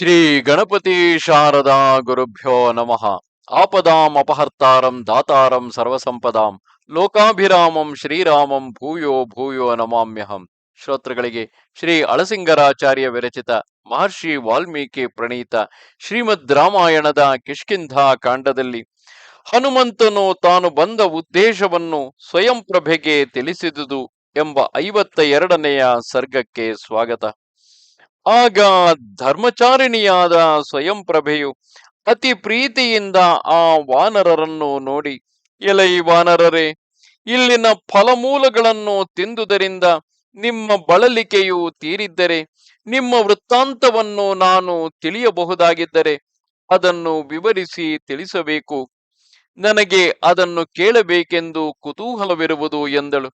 ಶ್ರೀ ಗಣಪತಿ ಶಾರದಾ ಗುರುಭ್ಯೋ ನಮಃ. ಆಪದಾಂ ಅಪಹರ್ತಾರಂ ದಾತಾರಂ ಸರ್ವಸಂಪದಾಂ. ಲೋಕಾಭಿರಾಮಂ ಶ್ರೀರಾಮಂ ಭೂಯೋ ಭೂಯೋ ನಮಾಮ್ಯಹಂ. ಶ್ರೋತೃಗಳಿಗೆ ಶ್ರೀ ಅಳಸಿಂಗರಾಚಾರ್ಯ ವಿರಚಿತ ಮಹರ್ಷಿ ವಾಲ್ಮೀಕಿ ಪ್ರಣೀತ ಶ್ರೀಮದ್ ರಾಮಾಯಣದ ಕಿಷ್ಕಿಂಧಾ ಕಾಂಡದಲ್ಲಿ ಹನುಮಂತನು ತಾನು ಬಂದ ಉದ್ದೇಶವನ್ನು ಸ್ವಯಂ ಪ್ರಭೆಗೆ ತಿಳಿಸಿದುದು ಎಂಬ ಐವತ್ತ ಎರಡನೆಯ ಸರ್ಗಕ್ಕೆ ಸ್ವಾಗತ. ಆಗ ಧರ್ಮಚಾರಿಣಿಯಾದ ಸ್ವಯಂ ಪ್ರಭೆಯು ಅತಿ ಪ್ರೀತಿಯಿಂದ ಆ ವಾನರರನ್ನು ನೋಡಿ, ಎಲೈ ವಾನರರೇ, ಇಲ್ಲಿನ ಫಲಮೂಲಗಳನ್ನು ತಿಂದುದರಿಂದ ನಿಮ್ಮ ಬಳಲಿಕೆಯು ತೀರಿದ್ದರೆ, ನಿಮ್ಮ ವೃತ್ತಾಂತವನ್ನು ನಾನು ತಿಳಿಯಬಹುದಾಗಿದ್ದರೆ ಅದನ್ನು ವಿವರಿಸಿ ತಿಳಿಸಬೇಕು. ನನಗೆ ಅದನ್ನು ಕೇಳಬೇಕೆಂದು ಕುತೂಹಲವಿರುವುದು ಎಂದಳು.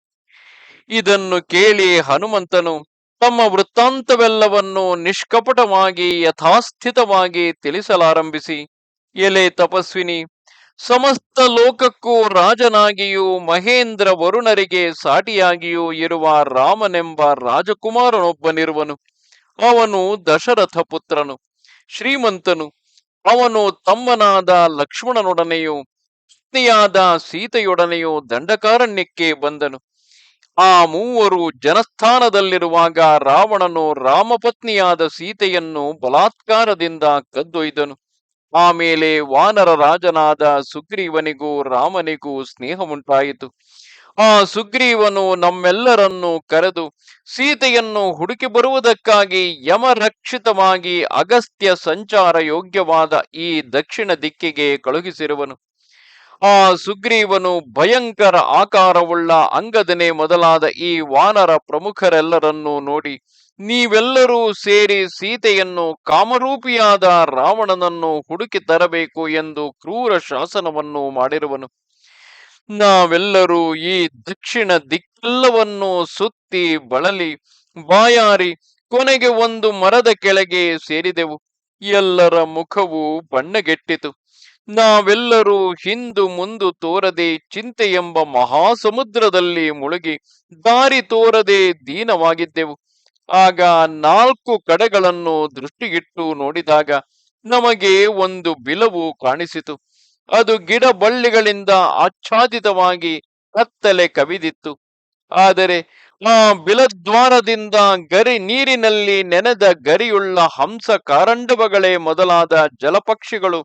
ಇದನ್ನು ಕೇಳಿ ಹನುಮಂತನು ತಮ್ಮ ವೃತ್ತಾಂತವೆಲ್ಲವನ್ನು ನಿಷ್ಕಪಟವಾಗಿ, ಯಥಾಸ್ಥಿತವಾಗಿ ತಿಳಿಸಲಾರಂಭಿಸಿ. ಎಲೆ ತಪಸ್ವಿನಿ, ಸಮಸ್ತ ಲೋಕಕ್ಕೂ ರಾಜನಾಗಿಯೂ, ಮಹೇಂದ್ರ ವರುಣರಿಗೆ ಸಾಟಿಯಾಗಿಯೂ ಇರುವ ರಾಮನೆಂಬ ರಾಜಕುಮಾರನೊಬ್ಬನಿರುವನು. ಅವನು ದಶರಥ ಪುತ್ರನು. ಶ್ರೀಮಂತನು. ಅವನು ತಮ್ಮನಾದ ಲಕ್ಷ್ಮಣನೊಡನೆಯೂ, ಪತ್ನಿಯಾದ ಸೀತೆಯೊಡನೆಯೂ ದಂಡಕಾರಣ್ಯಕ್ಕೆ ಬಂದನು. ಆ ಮೂವರು ಜನಸ್ಥಾನದಲ್ಲಿರುವಾಗ ರಾವಣನು ರಾಮಪತ್ನಿಯಾದ ಸೀತೆಯನ್ನು ಬಲಾತ್ಕಾರದಿಂದ ಕದ್ದೊಯ್ದನು. ಆಮೇಲೆ ವಾನರ ರಾಜನಾದ ಸುಗ್ರೀವನಿಗೂ ರಾಮನಿಗೂ ಸ್ನೇಹ ಉಂಟಾಯಿತು. ಆ ಸುಗ್ರೀವನು ನಮ್ಮೆಲ್ಲರನ್ನು ಕರೆದು ಸೀತೆಯನ್ನು ಹುಡುಕಿ ಬರುವುದಕ್ಕಾಗಿ ಯಮರಕ್ಷಿತವಾಗಿ ಅಗಸ್ತ್ಯ ಸಂಚಾರ ಯೋಗ್ಯವಾದ ಈ ದಕ್ಷಿಣ ದಿಕ್ಕಿಗೆ ಕಳುಹಿಸಿರುವನು. ಆ ಸುಗ್ರೀವನು ಭಯಂಕರ ಆಕಾರವುಳ್ಳ ಅಂಗದನೆ ಮೊದಲಾದ ಈ ವಾನರ ಪ್ರಮುಖರೆಲ್ಲರನ್ನೂ ನೋಡಿ, ನೀವೆಲ್ಲರೂ ಸೇರಿ ಸೀತೆಯನ್ನು ಕಾಮರೂಪಿಯಾದ ರಾವಣನನ್ನು ಹುಡುಕಿ ತರಬೇಕು ಎಂದು ಕ್ರೂರ ಶಾಸನವನ್ನು ಮಾಡಿರುವನು. ನಾವೆಲ್ಲರೂ ಈ ದಕ್ಷಿಣ ದಿಕ್ಕೆಲ್ಲವನ್ನು ಸುತ್ತಿ ಬಳಲಿ, ಬಾಯಾರಿ, ಕೊನೆಗೆ ಒಂದು ಮರದ ಕೆಳಗೆ ಸೇರಿದೆವು. ಎಲ್ಲರ ಮುಖವು ಬಣ್ಣಗೆಟ್ಟಿತು. ನಾವೆಲ್ಲರೂ ಹಿಂದು ಮುಂದು ತೋರದೆ ಚಿಂತೆ ಎಂಬ ಮಹಾಸಮುದ್ರದಲ್ಲಿ ಮುಳುಗಿ ದಾರಿ ತೋರದೆ ದೀನವಾಗಿದ್ದೆವು. ಆಗ ನಾಲ್ಕು ಕಡೆಗಳನ್ನು ದೃಷ್ಟಿಗಿಟ್ಟು ನೋಡಿದಾಗ ನಮಗೆ ಒಂದು ಬಿಲವು ಕಾಣಿಸಿತು. ಅದು ಗಿಡ ಬಳ್ಳಿಗಳಿಂದ ಆಚ್ಛಾದಿತವಾಗಿ ಕತ್ತಲೆ ಕವಿದಿತ್ತು. ಆದರೆ ಆ ಬಿಲದ್ವಾರದಿಂದ ಗರಿ ನೀರಿನಲ್ಲಿ ನೆನೆದ ಗರಿಯುಳ್ಳ ಹಂಸ ಕಾರಂಡವಗಳೇ ಮೊದಲಾದ ಜಲಪಕ್ಷಿಗಳು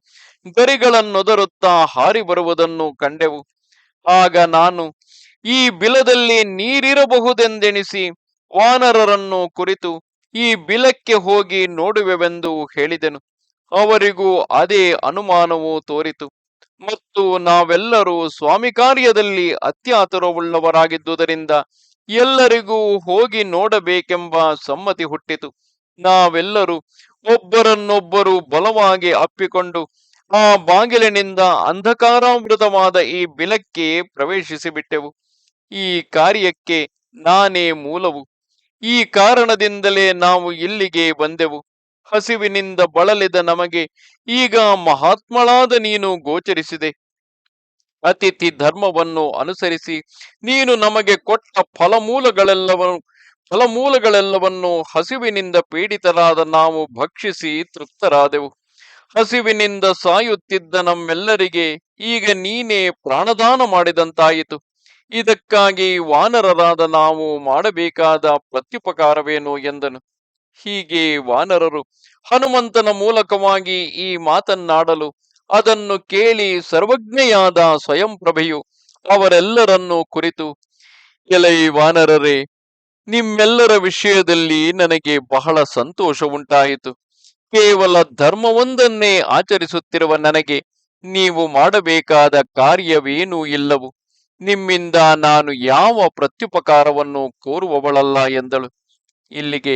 ಗರಿಗಳನ್ನೊದರುತ್ತಾ ಹಾರಿ ಬರುವುದನ್ನು ಕಂಡೆವು. ಆಗ ನಾನು ಈ ಬಿಲದಲ್ಲಿ ನೀರಿರಬಹುದೆಂದೆಣಿಸಿ ವಾನರರನ್ನು ಕುರಿತು ಈ ಬಿಲಕ್ಕೆ ಹೋಗಿ ನೋಡುವೆವೆಂದು ಹೇಳಿದೆನು. ಅವರಿಗೂ ಅದೇ ಅನುಮಾನವು ತೋರಿತು. ಮತ್ತು ನಾವೆಲ್ಲರೂ ಸ್ವಾಮಿ ಕಾರ್ಯದಲ್ಲಿ ಅತ್ಯಾತುರವುಳ್ಳವರಾಗಿದ್ದುದರಿಂದ ಎಲ್ಲರಿಗೂ ಹೋಗಿ ನೋಡಬೇಕೆಂಬ ಸಮ್ಮತಿ ಹುಟ್ಟಿತು. ನಾವೆಲ್ಲರೂ ಒಬ್ಬರನ್ನೊಬ್ಬರು ಬಲವಾಗಿ ಅಪ್ಪಿಕೊಂಡು ಆ ಬಾಗಿಲಿನಿಂದ ಅಂಧಕಾರಾಮೃತವಾದ ಈ ಬಿಲಕ್ಕೆ ಪ್ರವೇಶಿಸಿಬಿಟ್ಟೆವು. ಈ ಕಾರ್ಯಕ್ಕೆ ನಾನೇ ಮೂಲವು. ಈ ಕಾರಣದಿಂದಲೇ ನಾವು ಇಲ್ಲಿಗೆ ಬಂದೆವು. ಹಸಿವಿನಿಂದ ಬಳಲಿದ ನಮಗೆ, ಈಗ ಮಹಾತ್ಮಳಾದ ನೀನು ಗೋಚರಿಸಿದೆ. ಅತಿಥಿ ಧರ್ಮವನ್ನು ಅನುಸರಿಸಿ, ನೀನು ನಮಗೆ ಕೊಟ್ಟ ಫಲಮೂಲಗಳೆಲ್ಲವನ್ನು ಫಲಮೂಲಗಳೆಲ್ಲವನ್ನು ಹಸಿವಿನಿಂದ ಪೀಡಿತರಾದ ನಾವು ಭಕ್ಷಿಸಿ ತೃಪ್ತರಾದೆವು. ಹಸಿವಿನಿಂದ ಸಾಯುತ್ತಿದ್ದ ನಮ್ಮೆಲ್ಲರಿಗೆ ಈಗ ನೀನೇ ಪ್ರಾಣದಾನ ಮಾಡಿದಂತಾಯಿತು. ಇದಕ್ಕಾಗಿ ವಾನರರಾದ ನಾವು ಮಾಡಬೇಕಾದ ಪ್ರತ್ಯುಪಕಾರವೇನು ಎಂದನು. ಹೀಗೆ ವಾನರರು ಹನುಮಂತನ ಮೂಲಕವಾಗಿ ಈ ಮಾತನ್ನಾಡಲು ಅದನ್ನು ಕೇಳಿ ಸರ್ವಜ್ಞೆಯಾದ ಸ್ವಯಂ ಪ್ರಭೆಯು ಅವರೆಲ್ಲರನ್ನು ಕುರಿತು, ಎಲೈ ವಾನರರೇ, ನಿಮ್ಮೆಲ್ಲರ ವಿಷಯದಲ್ಲಿ ನನಗೆ ಬಹಳ ಸಂತೋಷ ಉಂಟಾಯಿತು ಕೇವಲ ಧರ್ಮವೊಂದನ್ನೇ ಆಚರಿಸುತ್ತಿರುವ ನನಗೆ ನೀವು ಮಾಡಬೇಕಾದ ಕಾರ್ಯವೇನೂ ಇಲ್ಲವು. ನಿಮ್ಮಿಂದ ನಾನು ಯಾವ ಪ್ರತ್ಯುಪಕಾರವನ್ನು ಕೋರುವವಳಲ್ಲ ಎಂದಳು. ಇಲ್ಲಿಗೆ